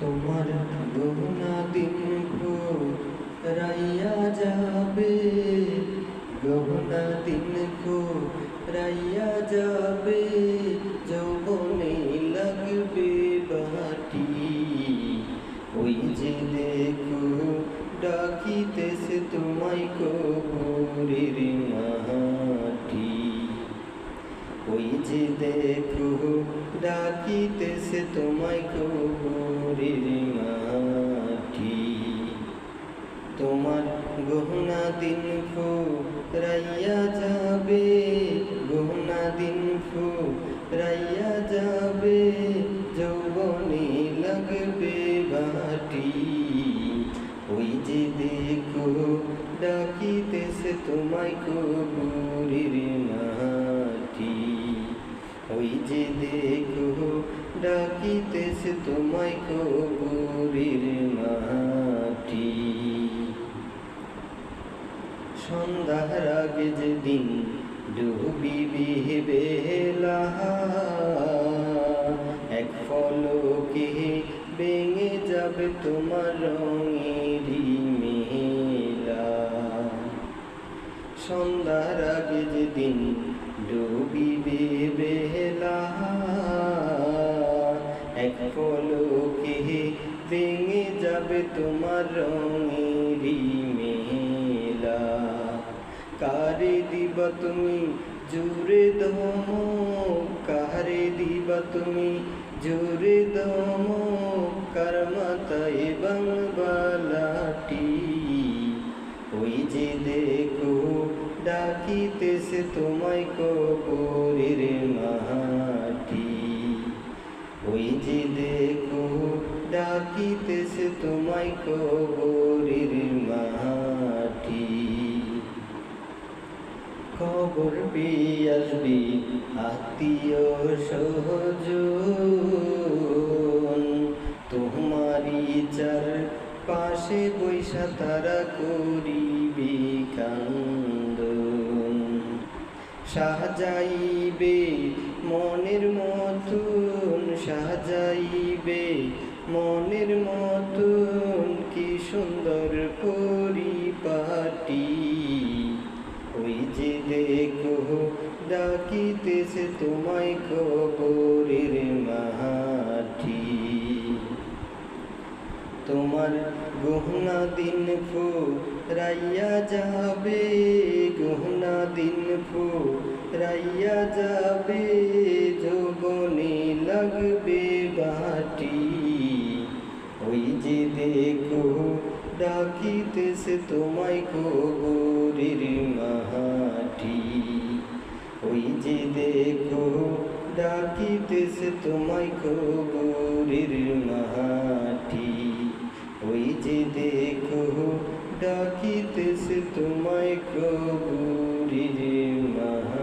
তোমার গহনা দিন রাইয়া যাবে। গহনা দিন রাইয়া যাবে। যৌবনে লাগবে বাটি। ওই যে দেখো, ডাকিতেছে তোমায় কবরের মাটি ওই যে দেখো, ডাকিতেছে তোমায় কবরের মাটি। তোমার গহনা দিন রাইয়া যাবে, গহনা দিন রাইয়া যাবে, যৌবনে লাগবে বাটি। ওই যে দেখো, ডাকিতেছে তোমায় কবরের মাটি। ওই যে দেখো, ডাকিতেছে তোমায় কবরের মাটি। সন্ধ্যার আগে যেদিন ডুবিবি বেলা এক ফলকে ভেঙে যাবে তোমার রঙেরই সন্ধ্যার আগে যেদিন ডুবিবে বেলা এক ফলকে ভেঙে যাবে তোমার রঙেরই মেলা। কারে দিবা তুমি জুড়ে দম কারে দিবা তুমি জুড়ে দম কার মাথায় বাংলাটি ডাকিতেছে তোমায় কবরের মাটি। ওই যে দেখো, ডাকিতেছে তোমায় কবরের মাটি। খবর পেয়ে আসবি আত্মীয় সহজন তোমারই চার পাশে বৈশা তারা করিবে কান্দন সাজাইবে, মনের মতন সাজাইবে, মনের মতন কি সুন্দর পরিপাটি। ওই যে দেখো, ডাকিতেছে তোমায় কবরের মাটি তোমার গহনা দিন ফু রাইয়া যাবে, গহনা দিন ফু রাইয়া যাবে যোগনে লাগবে বাটি। ওই যে দেখো, ডাকিতেছে তোমায় কবরের মাটি ওই যে দেখো, ডাকিতেছে তোমায় কবরের ওই যে দেখো ডাকিতেছে তোমায় কবুরির মহা।